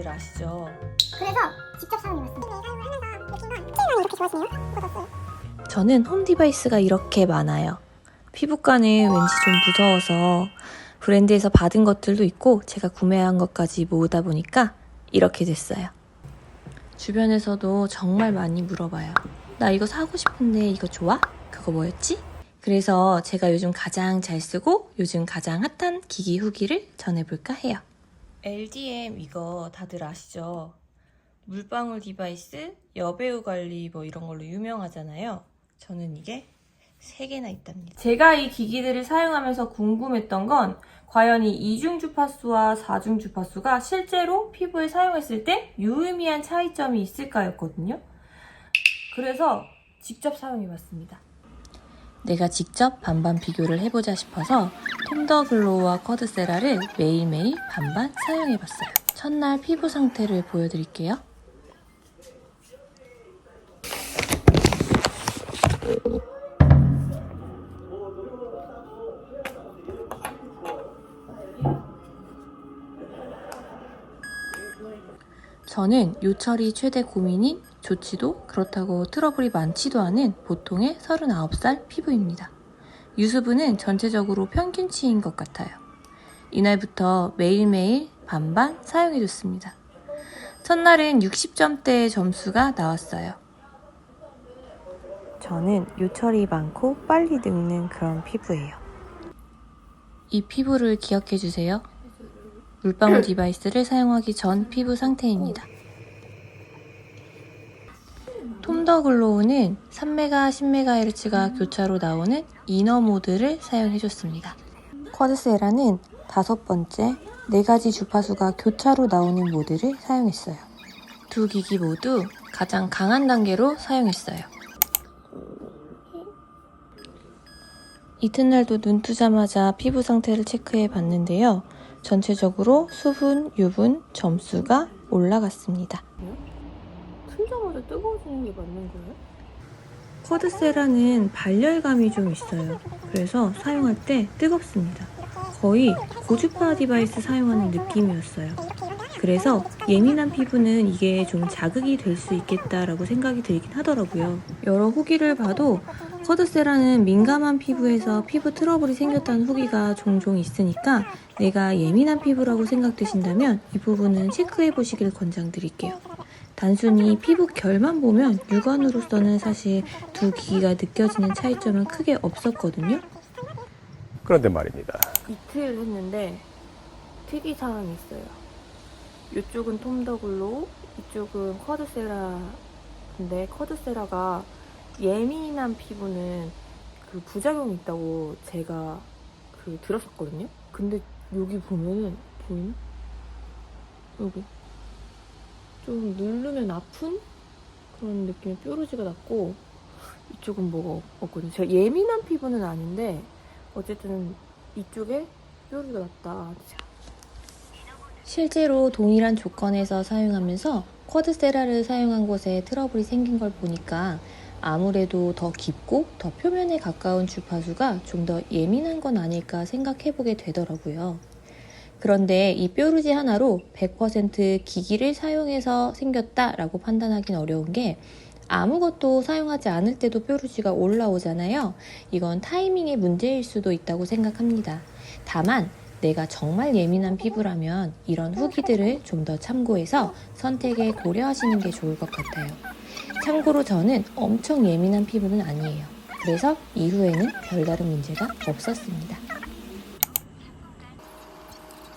다들 아시죠? 그래서 직접 사용해봤습니다. 예뻐졌어요. 저는 홈 디바이스가 이렇게 많아요. 피부과는 왠지 좀 무서워서 브랜드에서 받은 것들도 있고 제가 구매한 것까지 모으다 보니까 이렇게 됐어요. 주변에서도 정말 많이 물어봐요. 나 이거 사고 싶은데 이거 좋아? 그거 뭐였지? 그래서 제가 요즘 가장 잘 쓰고 요즘 가장 핫한 기기 후기를 전해볼까 해요. LDM 이거 다들 아시죠? 물방울 디바이스, 여배우 관리 뭐 이런 걸로 유명하잖아요. 저는 이게 3개나 있답니다. 제가 이 기기들을 사용하면서 궁금했던 건 과연 이 이중 주파수와 사중 주파수가 실제로 피부에 사용했을 때 유의미한 차이점이 있을까였거든요. 그래서 직접 사용해봤습니다. 내가 직접 반반 비교를 해보자 싶어서 톰더 글로우와 쿼드세라를 매일매일 반반 사용해봤어요. 첫날 피부 상태를 보여드릴게요. 저는 요철이 최대 고민인 좋지도 그렇다고 트러블이 많지도 않은 보통의 39살 피부입니다. 유수분은 전체적으로 평균치인 것 같아요. 이날부터 매일매일 반반 사용해줬습니다. 첫날은 60점대의 점수가 나왔어요. 저는 요철이 많고 빨리 늙는 그런 피부예요. 이 피부를 기억해주세요. 물방울 디바이스를 사용하기 전 피부 상태입니다. 톰더 글로우는 3메가, 10메가헤르츠가 교차로 나오는 이너 모드를 사용해줬습니다. 쿼드세라는 다섯 번째, 네 가지 주파수가 교차로 나오는 모드를 사용했어요. 두 기기 모두 가장 강한 단계로 사용했어요. 이튿날도 눈 뜨자마자 피부 상태를 체크해 봤는데요. 전체적으로 수분, 유분, 점수가 올라갔습니다. 틀자마자 뜨거워지는 게 맞는 거예요? 쿼드세라는 발열감이 좀 있어요. 그래서 사용할 때 뜨겁습니다. 거의 고주파 디바이스 사용하는 느낌이었어요. 그래서 예민한 피부는 이게 좀 자극이 될 수 있겠다라고 생각이 들긴 하더라고요. 여러 후기를 봐도 쿼드세라는 민감한 피부에서 피부 트러블이 생겼다는 후기가 종종 있으니까 내가 예민한 피부라고 생각되신다면 이 부분은 체크해 보시길 권장드릴게요. 단순히 피부 결만 보면 육안으로서는 사실 두 기기가 느껴지는 차이점은 크게 없었거든요. 그런데 말입니다. 이틀 했는데 특이 사항이 있어요. 이쪽은 톰더글로우, 이쪽은 쿼드세라인데 쿼드세라가 예민한 피부는 그 부작용이 있다고 제가 그 들었었거든요. 근데 여기 보면은 보이나? 여기 좀 누르면 아픈 그런 느낌의 뾰루지가 났고 이쪽은 뭐가 없거든요. 제가 예민한 피부는 아닌데 어쨌든 이쪽에 뾰루지가 났다. 실제로 동일한 조건에서 사용하면서 쿼드세라를 사용한 곳에 트러블이 생긴 걸 보니까 아무래도 더 깊고 더 표면에 가까운 주파수가 좀 더 예민한 건 아닐까 생각해 보게 되더라고요. 그런데 이 뾰루지 하나로 100% 기기를 사용해서 생겼다라고 판단하기는 어려운 게 아무것도 사용하지 않을 때도 뾰루지가 올라오잖아요. 이건 타이밍의 문제일 수도 있다고 생각합니다. 다만 내가 정말 예민한 피부라면 이런 후기들을 좀 더 참고해서 선택에 고려하시는 게 좋을 것 같아요. 참고로 저는 엄청 예민한 피부는 아니에요. 그래서 이후에는 별다른 문제가 없었습니다.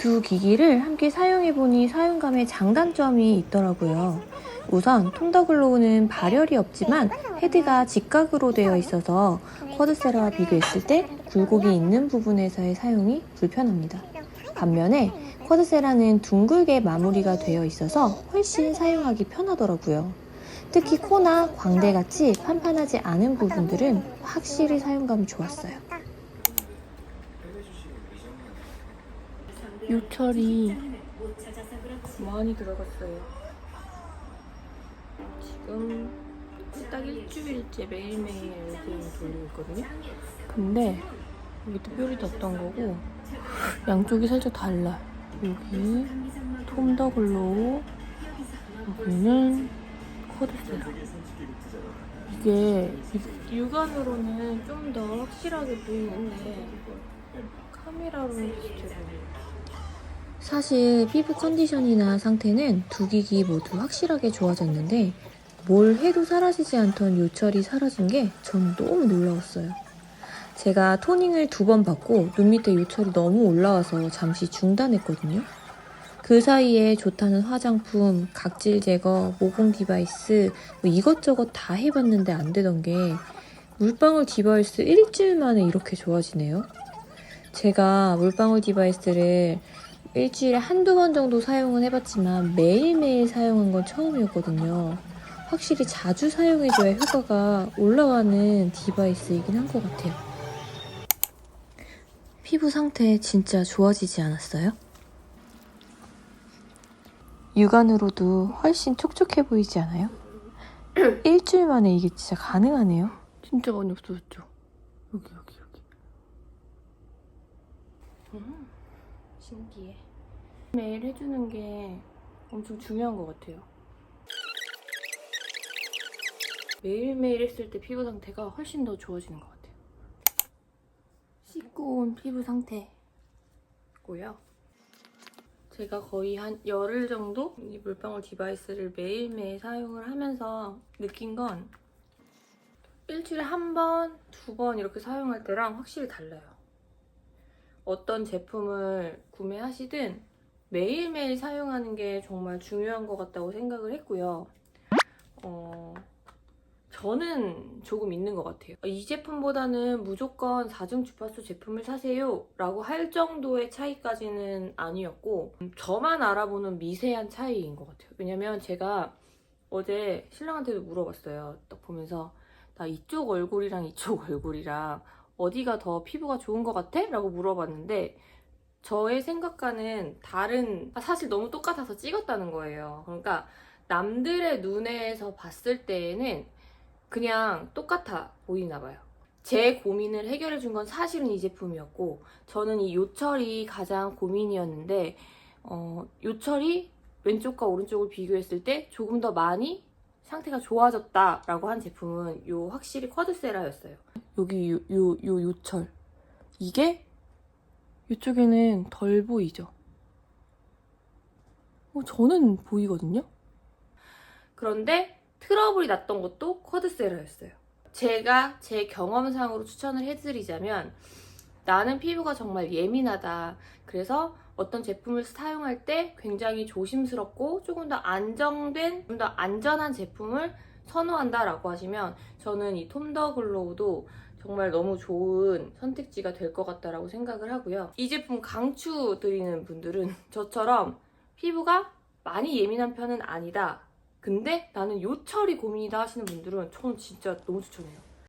두 기기를 함께 사용해보니 사용감에 장단점이 있더라고요. 우선 톰더글로우는 발열이 없지만 헤드가 직각으로 되어 있어서 쿼드세라와 비교했을 때 굴곡이 있는 부분에서의 사용이 불편합니다. 반면에 쿼드세라는 둥글게 마무리가 되어 있어서 훨씬 사용하기 편하더라고요. 특히 코나 광대같이 판판하지 않은 부분들은 확실히 사용감이 좋았어요. 요철이 많이 들어갔어요. 지금 딱 일주일째 매일매일 LD를 돌리고 있거든요. 근데 여기 또 뾰루지 없던 거고 양쪽이 살짝 달라. 여기 톰더글로우 여기는 코드세라 이게 육안으로는 좀 더 확실하게 보이는데 카메라로는 비슷해 보여요 사실 피부 컨디션이나 상태는 두 기기 모두 확실하게 좋아졌는데 뭘 해도 사라지지 않던 요철이 사라진 게 전 너무 놀라웠어요. 제가 토닝을 두 번 받고 눈 밑에 요철이 너무 올라와서 잠시 중단했거든요. 그 사이에 좋다는 화장품, 각질 제거, 모공 디바이스 뭐 이것저것 다 해봤는데 안 되던 게 물방울 디바이스 일주일 만에 이렇게 좋아지네요. 제가 물방울 디바이스를 일주일에 한두 번 정도 사용은 해봤지만 매일매일 사용한 건 처음이었거든요. 확실히 자주 사용해줘야 효과가 올라가는 디바이스이긴 한 것 같아요. 피부 상태 진짜 좋아지지 않았어요? 육안으로도 훨씬 촉촉해 보이지 않아요? 일주일 만에 이게 진짜 가능하네요. 진짜 많이 없어졌죠? 여기 여기 여기. 음, 신기해. 매일 해주는 게 엄청 중요한 것 같아요. 매일매일 했을 때 피부 상태가 훨씬 더 좋아지는 것 같아요. 씻고 온 피부 상태고요. 제가 거의 한 열흘 정도 이 물방울 디바이스를 매일매일 사용을 하면서 느낀 건 일주일에 한 번, 두 번 이렇게 사용할 때랑 확실히 달라요. 어떤 제품을 구매하시든 매일매일 사용하는 게 정말 중요한 것 같다고 생각을 했고요. 어, 저는 조금 있는 것 같아요. 이 제품보다는 무조건 4중 주파수 제품을 사세요 라고 할 정도의 차이까지는 아니었고 음, 저만 알아보는 미세한 차이인 것 같아요. 왜냐면 제가 어제 신랑한테도 물어봤어요. 딱 보면서 나 이쪽 얼굴이랑 이쪽 얼굴이랑 어디가 더 피부가 좋은 것 같아? 라고 물어봤는데 저의 생각과는 다른 아, 사실 너무 똑같아서 찍었다는 거예요. 그러니까 남들의 눈에서 봤을 때에는 그냥 똑같아 보이나 봐요. 제 고민을 해결해 준 건 사실은 이 제품이었고 저는 이 요철이 가장 고민이었는데 어, 요철이 왼쪽과 오른쪽을 비교했을 때 조금 더 많이 상태가 좋아졌다라고 한 제품은 요 확실히 쿼드세라였어요. 여기 요, 요, 요 요철 이게 이쪽에는 덜 보이죠? 어, 저는 보이거든요? 그런데 트러블이 났던 것도 쿼드세라였어요. 제가 제 경험상으로 추천을 해드리자면 나는 피부가 정말 예민하다. 그래서 어떤 제품을 사용할 때 굉장히 조심스럽고 조금 더 안정된, 좀 더 안전한 제품을 선호한다라고 하시면 저는 이 톰더 글로우도 정말 너무 좋은 선택지가 될 것 같다라고 생각을 하고요. 이 제품 강추 드리는 분들은 저처럼 피부가 많이 예민한 편은 아니다. 근데 나는 요철이 고민이다 하시는 분들은 저는 진짜 너무 추천해요.